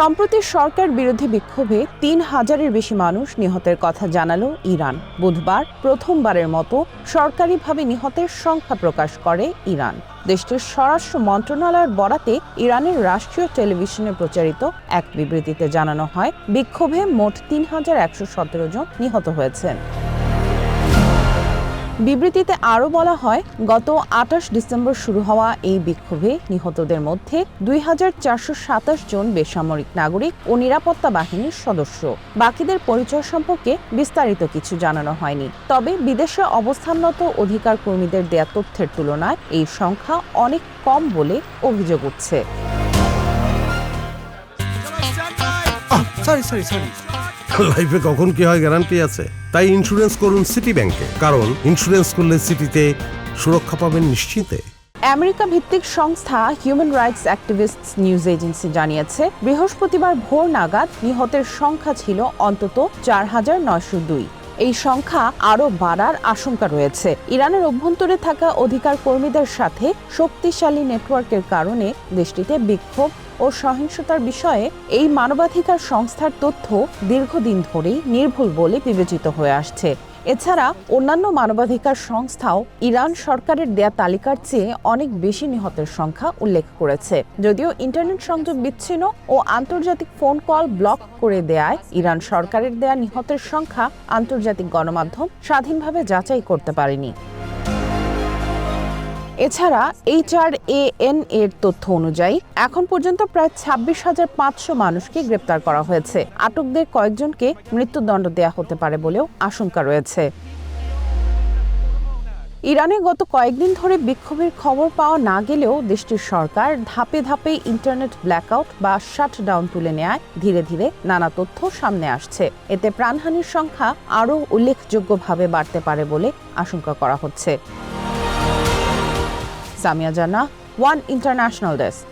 সম্প্রতি সরকার বিরোধী বিক্ষোভে তিন হাজারের বেশি মানুষ নিহতের কথা জানালো ইরান। বুধবার প্রথমবারের মতো সরকারিভাবে নিহতের সংখ্যা প্রকাশ করে ইরান। দেশটির স্বরাষ্ট্র মন্ত্রণালয়ের বরাতে ইরানের রাষ্ট্রীয় টেলিভিশনে প্রচারিত এক বিবৃতিতে জানানো হয়, বিক্ষোভে মোট তিন হাজার একশো সতেরো জন নিহত হয়েছেন। বিবৃতিতে আরও বলা হয়, গত আঠাশ ডিসেম্বর শুরু হওয়া এই বিক্ষোভে নিহতদের মধ্যে দুই হাজার চারশো সাতাশ জন বেসামরিক নাগরিক ও নিরাপত্তা বাহিনীর সদস্য। বাকিদের পরিচয় সম্পর্কে বিস্তারিত কিছু জানানো হয়নি। তবে বিদেশে অবস্থানরত অধিকার কর্মীদের দেয়া তথ্যের তুলনায় এই সংখ্যা অনেক কম বলে অভিযোগ উঠছে। সরি সরি সরি লাইফে কখন কি হয় গ্যারান্টি আছে? তাই ইন্স্যুরেন্স করুন সিটি ব্যাংকে কারণ ইন্স্যুরেন্স করলে সিটিতে সুরক্ষা পাবেন নিশ্চিতে আমেরিকা ভিত্তিক সংস্থা human rights activist news agency জানিয়েছে, বৃহস্পতিবার ভোর নাগাদ নিহতের সংখ্যা ছিল অন্তত চার হাজার নয়শো দুই। এই সংখ্যা আরও বাড়ার আশঙ্কা রয়েছে। ইরানের অভ্যন্তরে থাকা অধিকার কর্মীদের সাথে শক্তিশালী নেটওয়ার্কের কারণে দেশটিতে বিক্ষোভ ও সহিংসতার বিষয়ে এই মানবাধিকার সংস্থার তথ্য দীর্ঘদিন ধরেই নির্ভুল বলে বিবেচিত হয়ে আসছে। এছাড়া অন্যান্য মানবাধিকার সংস্থাও ইরান সরকারের দেয়া তালিকার চেয়ে অনেক বেশি নিহতের সংখ্যা উল্লেখ করেছে। যদিও ইন্টারনেট সংযোগ বিচ্ছিন্ন ও আন্তর্জাতিক ফোন কল ব্লক করে দেয়ায় ইরান সরকারের দেয়া নিহতের সংখ্যা আন্তর্জাতিক গণমাধ্যম স্বাধীনভাবে যাচাই করতে পারেনি। এছাড়া এইচআর এ এন এর তথ্য অনুযায়ী, এখন পর্যন্ত প্রায় ছাব্বিশ হাজার পাঁচশো মানুষকে গ্রেপ্তার করা হয়েছে। আটকদের কয়েকজনকে মৃত্যুদণ্ড দেয়া হতে পারে বলেও আশঙ্কা রয়েছে। ইরানে গত কয়েকদিন ধরে বিক্ষোভের খবর পাওয়া না গেলেও দেশটির সরকার ধাপে ধাপে ইন্টারনেট ব্ল্যাকআউট বা শাটডাউন তুলে নেয় ধীরে ধীরে নানা তথ্য সামনে আসছে। এতে প্রাণহানির সংখ্যা আরও উল্লেখযোগ্যভাবে বাড়তে পারে বলে আশঙ্কা করা হচ্ছে। সামিয়া জানা ওয়ান ইন্টারন্যাশনাল ডেস্ক